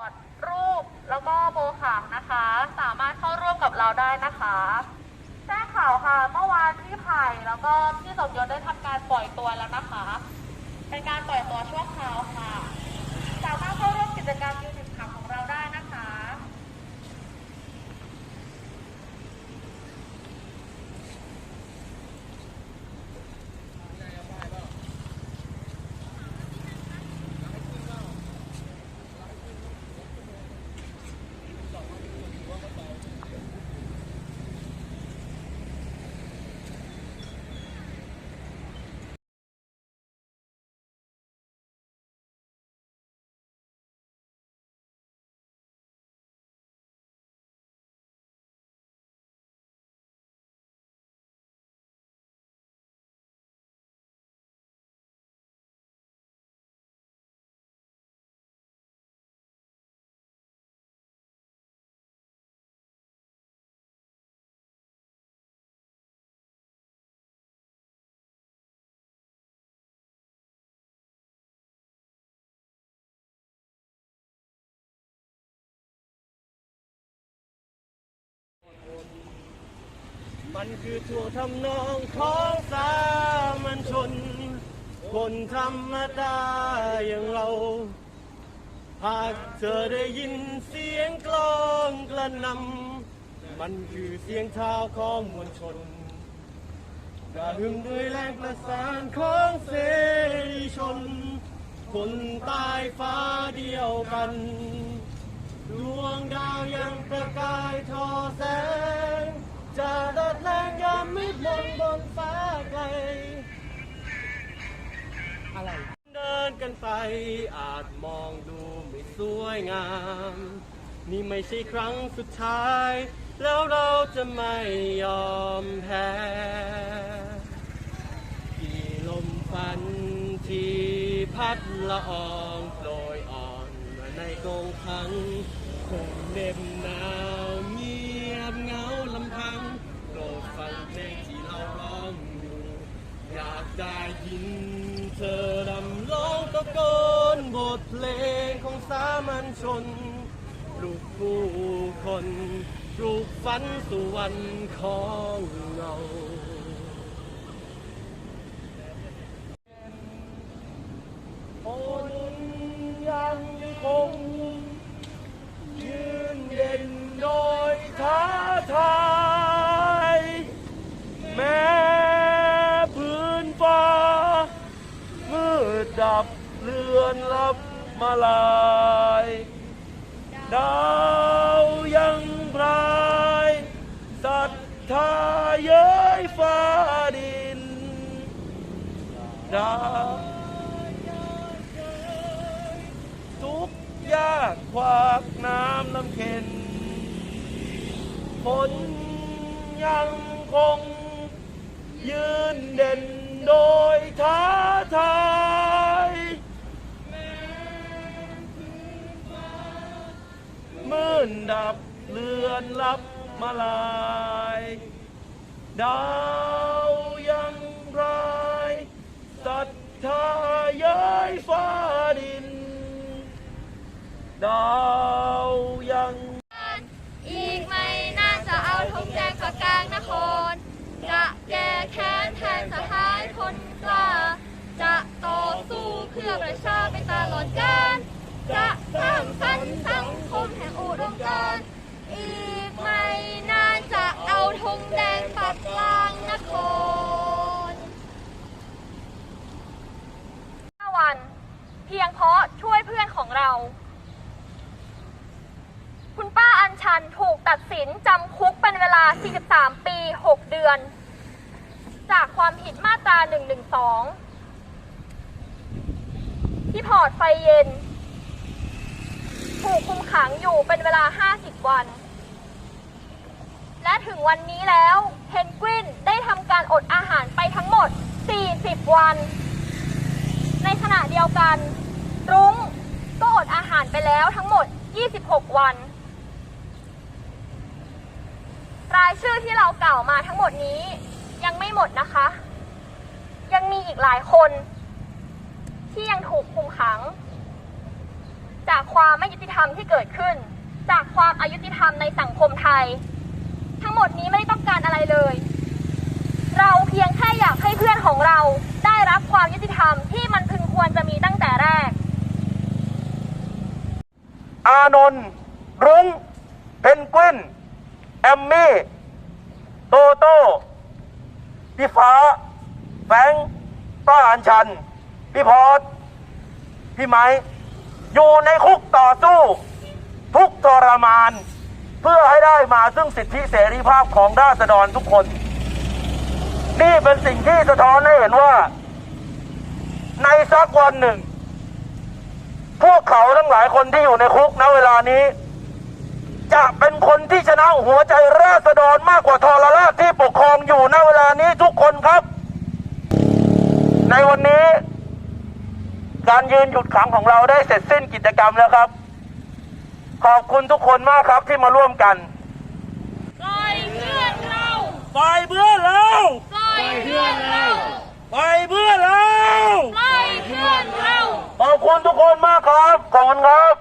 อดรูปแล้วก็โบขังนะคะ สามารถเข้าร่วมกับเราได้นะคะแจ้งข่าวค่ะ เมื่อวานพี่ไผ่แล้วก็พี่สมยศได้ทำการปล่อยตัวแล้วนะคะ เป็นการปล่อยตัวชั่วคราวค่ะ สามารถเข้าร่วมกิจกรรมยูนิตขับของเราได้นะคะ มันคือทั่วทำนองของสามัญชน คนธรรมดาอย่างเรา หากเธอได้ยินเสียงกลองกระนำมันคือเสียงเท้าของมวลชนกระหึ่มด้วยแรงประสานของเสรีชน คนตายฟ้าเดียวกัน ดวงดาวยังประกายทอแสง อาจมองดูไม่สวยงาม นี่ไม่ใช่ครั้งสุดท้าย แล้วเราจะไม่ยอมแพ้ที่ลมฟันที่พัดละอองโปรยอ่อนมาในกรงขังคงเหน็บหนาวเงียบเหงาลำพังโปรดฟังเพลงที่เราร้องอยู่ อยากได้ยิน ตะโกนบทเพลงของสามัญชนปลุกผู้คนปลุกฝันสู่วันของเรา มาลาย ดาวยังพรายศรัทธาเย้ยฟ้าดิน ดาวทุกยากขวากน้ำน้ำเข็นฝนยังคง ยืนเด่นโดยท้าทาย นดับเลือนลับมาลาย ดาวยังรายศรัทธาเย้ยฟ้าดิน ดาว แดงปักกลางนคร5วัน เพียงเพราะช่วยเพื่อนของเรา คุณป้าอัญชันถูกตัดสินจำคุกเป็นเวลา 43 ปี 6 เดือน จากความผิดมาตรา 112 ที่พอร์ตไฟเย็น ถูกคุมขังอยู่เป็นเวลา 50 วันและถึงวันนี้แล้ว เพนกวินได้ทำการอดอาหารไปทั้งหมด 40 วัน ในขณะเดียวกัน รุ้งก็อดอาหารไปแล้วทั้งหมด 26 วัน รายชื่อที่เรากล่าวมาทั้งหมดนี้ยังไม่หมดนะคะ ยังมีอีกหลายคน ที่ยังถูกคุมขัง จากความไม่ยุติธรรมที่เกิดขึ้น จากความอายุติธรรมในสังคมไทย ทั้งหมดนี้ไม่ได้ต้องการอะไรเลย เราเพียงแค่อยากให้เพื่อนของเราได้รับความยุติธรรมที่มันพึงควรจะมีตั้งแต่แรก อานนท์รุ้งเพนกวิน แอมมี่ โตโต้พี่ฟ้า แฟงค์ป้าอัญชัน พี่พอดพี่ไม้ อยู่ในคุกต่อสู้ ทุกทรมาน เพื่อให้ได้มาซึ่งสิทธิเสรีภาพของราษฎรทุกคน นี่เป็นสิ่งที่สะท้อนให้เห็นว่า ในสักวันหนึ่ง พวกเขาทั้งหลายคนที่อยู่ในคุกณเวลานี้ จะเป็นคนที่ชนะหัวใจราษฎรมากกว่าทรราชที่ปกครองอยู่ณเวลานี้ทุกคนครับ ในวันนี้ การยืนหยุดขังของเราได้เสร็จสิ้นกิจกรรมแล้วครับ ขอบคุณทุกคนมากครับที่มาร่วมกันปล่อยเพื่อนเราไปเพื่อนเราปล่อยเพื่อนเราไปเพื่อนเราปล่อยเพื่อนเราขอบคุณทุกคนมากครับขอบคุณครับ